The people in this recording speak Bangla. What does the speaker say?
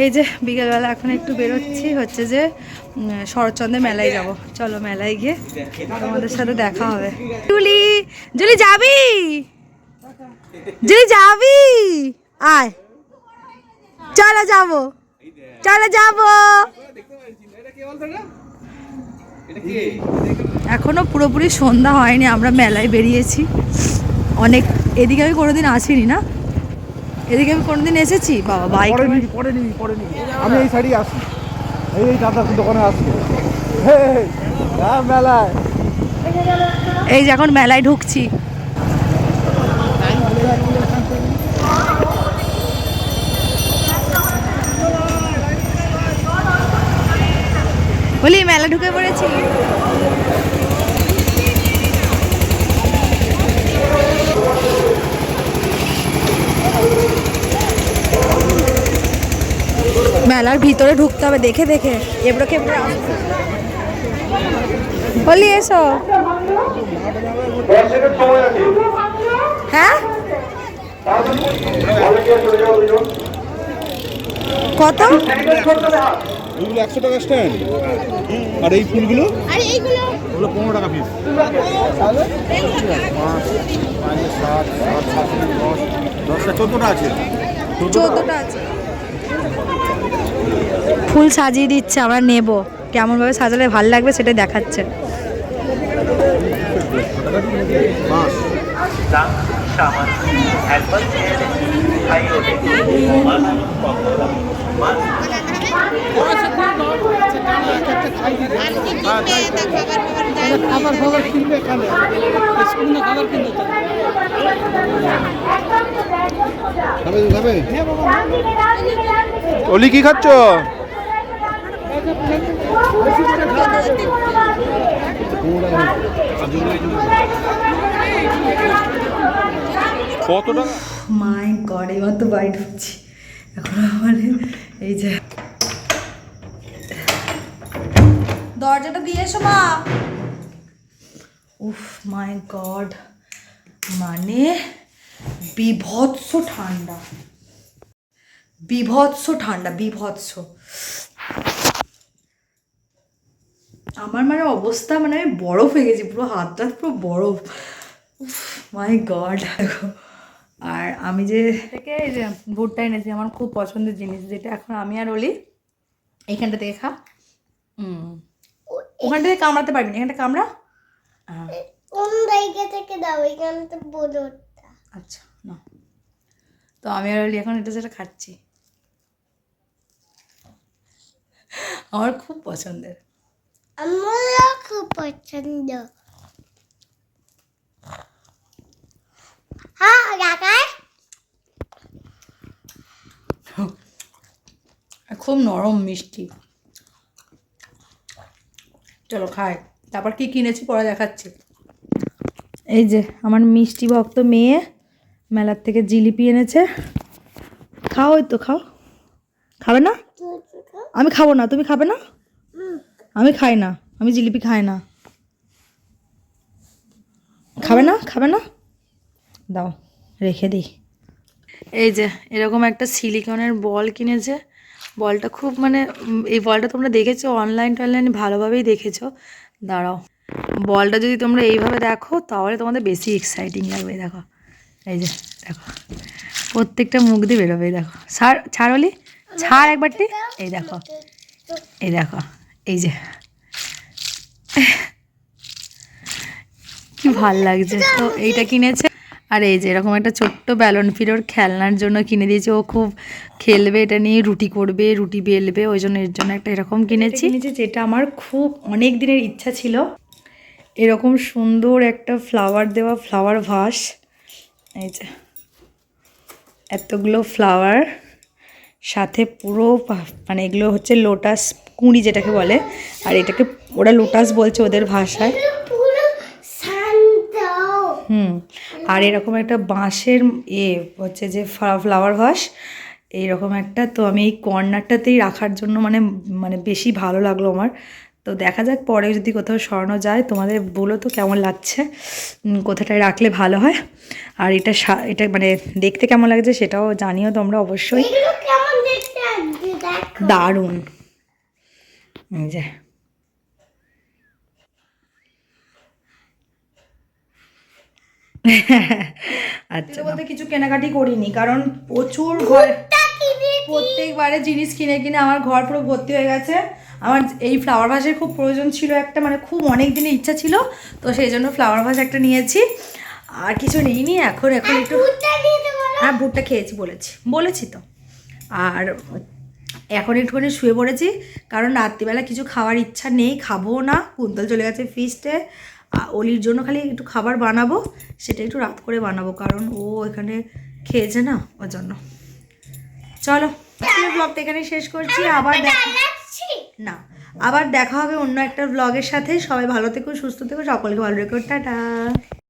এই যে বিকেলবেলা এখন একটু বেরোচ্ছি, হচ্ছে যে শরৎচন্দ্রের মেলায় যাব। চলো মেলায় গিয়ে তোমাদের সাথে দেখা হবে। জুলি জুলি যাবি? জুলি যাবি? আয়। চলো যাব। চলো যাব। এখনও পুরোপুরি সন্ধ্যা হয়নি, আমরা মেলায় বেরিয়েছি। অনেক, এদিকে আমি কোনোদিন আসিনি না। এদিকে আমি কোনোদিন এসেছি? বাবা বাইক পরে নিবি পরে নিবি পরে নিবি। আমি এই সাইডে আসি। এই এই দাদার দোকানে আসি। মেলায়। এই যে এখন মেলায় ঢুকছি। বলি মেলা ঢুকে পড়েছি? মেলার ভিতরে ঢুকতে হবে দেখে দেখে। এবড়ো আসতে। বলি এসো। হ্যাঁ? কত? একশো টাকা স্ট্যান্ড আর এই ফুলগুলো? ওগুলো পনেরো টাকা পিস পাঁচ পাঁচ সাত সাত সাত দশটা চোদ্দোটা আছে। চোদ্দটা আছে। ফুল সাজিয়ে দিচ্ছে আমরা নেব। কেমনভাবে সাজালে ভালো লাগবে সেটা দেখাচ্ছে। অলি কি খাচ্ছ? এখন দরজাটা দিয়ে এসো মা। উফ মাই গড। মানে বিভৎস ঠান্ডা। বিভৎস ঠান্ডা বিভৎস। আমার মানে অবস্থা মানে আমি বরফ হয়ে গেছি পুরো হাত টাত পুরো বরফ। মাই গড দেখো। আর আমি যে থেকে এই যে ভুট্টা এনেছি আমার খুব পছন্দের জিনিস যেটা এখন আমি আর অলি এইখানটা থেকে খা। হুম। ওখানটা থেকে কামড়াতে পারবি না এখানটা কামড়া? কোন জায়গা থেকে দাও বলো আচ্ছা না তো আমি আর অলি এখন এটা সেটা খাচ্ছি। আমার খুব পছন্দের। আমারও খুব পছন্দ হ্যাঁ কাকাই খুব নরম মিষ্টি। চলো খাই। তারপর কি কিনেছি পরে দেখাচ্ছি। এই যে আমার মিষ্টি ভক্ত মেয়ে মেলার থেকে জিলিপি এনেছে। খাও ওই তো খাও। খাবে না? আমি খাব না তুমি খাবে না? আমি খাই না, আমি জিলিপি খাই না। খাবে না খাবে না? দাও, রেখে দিই। এই যে, এরকম একটা সিলিকনের বল কিনেছে। বলটা খুব মানে এই বলটা তোমরা দেখেছ? অনলাইন টনলাইন ভালোভাবেই দেখেছ। দাঁড়াও। বলটা যদি তোমরা এইভাবে দেখো, তাহলে তোমাদের বেশি এক্সাইটিং লাগবে, দেখো। এই যে, দেখো। প্রত্যেকটা মুখ দিয়ে বেরোবে দেখো। ছাড় ছাড়লি ছাড় একবারটি। এই দেখো। এই দেখো। এই যে। কি ভালো লাগছে। তো এইটা কিনেছে। আর এই যে এরকম একটা ছোট্ট ব্যালন ফিরোর খেলনার জন্য কিনে দিয়েছে। ও খুব খেলবে এটা নিয়ে রুটি করবে রুটি বেলবে ওই জন্য এর জন্য একটা এরকম কিনেছি যেটা আমার খুব অনেক দিনের ইচ্ছা ছিল। এরকম সুন্দর একটা ফ্লাওয়ার দেওয়া ফ্লাওয়ার ভাস এই যে। এতগুলো ফ্লাওয়ার সাথে পুরো মানে এগুলো হচ্ছে লোটাস কুঁড়ি যেটাকে বলে আর এটাকে ওরা লোটাস বলছে ওদের ভাষায়। হুম আর এরকম একটা বাঁশের এ হচ্ছে যে ফ্লাওয়ার ভাস এইরকম একটা। তো আমি এই কর্নারটাতেই রাখার জন্য মানে মানে বেশি ভালো লাগল আমার। তো দেখা যাক পরে যদি কোথাও সরানো যায় তোমাদের বলো তো কেমন লাগছে কোথাটায় রাখলে ভালো হয়। আর এটা এটা মানে দেখতে কেমন লাগছে সেটাও জানিও তোমরা অবশ্যই। দারুণ। এই যে। আচ্ছা বলতে কিছু কেনাকাটি করিনি কারণ প্রচুর ঘর প্রত্যেকবারে জিনিস কিনে কিনে আমার ঘর পুরো ভর্তি হয়ে গেছে। আমার এই ফ্লাওয়ার ভাসের খুব প্রয়োজন ছিল একটা মানে খুব অনেক দিনের ইচ্ছা ছিল তো সেই জন্য ফ্লাওয়ার ভাস একটা নিয়েছি। আর কিছু নিইনি এখন এখন একটু হ্যাঁ বুটটা খেয়েছি বলেছি বলেছি তো। আর এখন একটুখানি শুয়ে পড়েছি কারণ রাত্রিবেলা কিছু খাওয়ার ইচ্ছা নেই খাব না কুন্তল চলে গেছে ফিস্টে অলির জন্য খালি একটু খাবার বানাবো সেটা একটু রাত করে বানাবো কারণ ও এখানে খেয়েছে না ওর জন্য। চলো ব্লগটা এখানে শেষ করছি আবার দেখা না আবার দেখা হবে অন্য একটা ব্লগের সাথে সবাই ভালো থেকো সুস্থ থেকো সকলকে ভালো রেখো টাটা।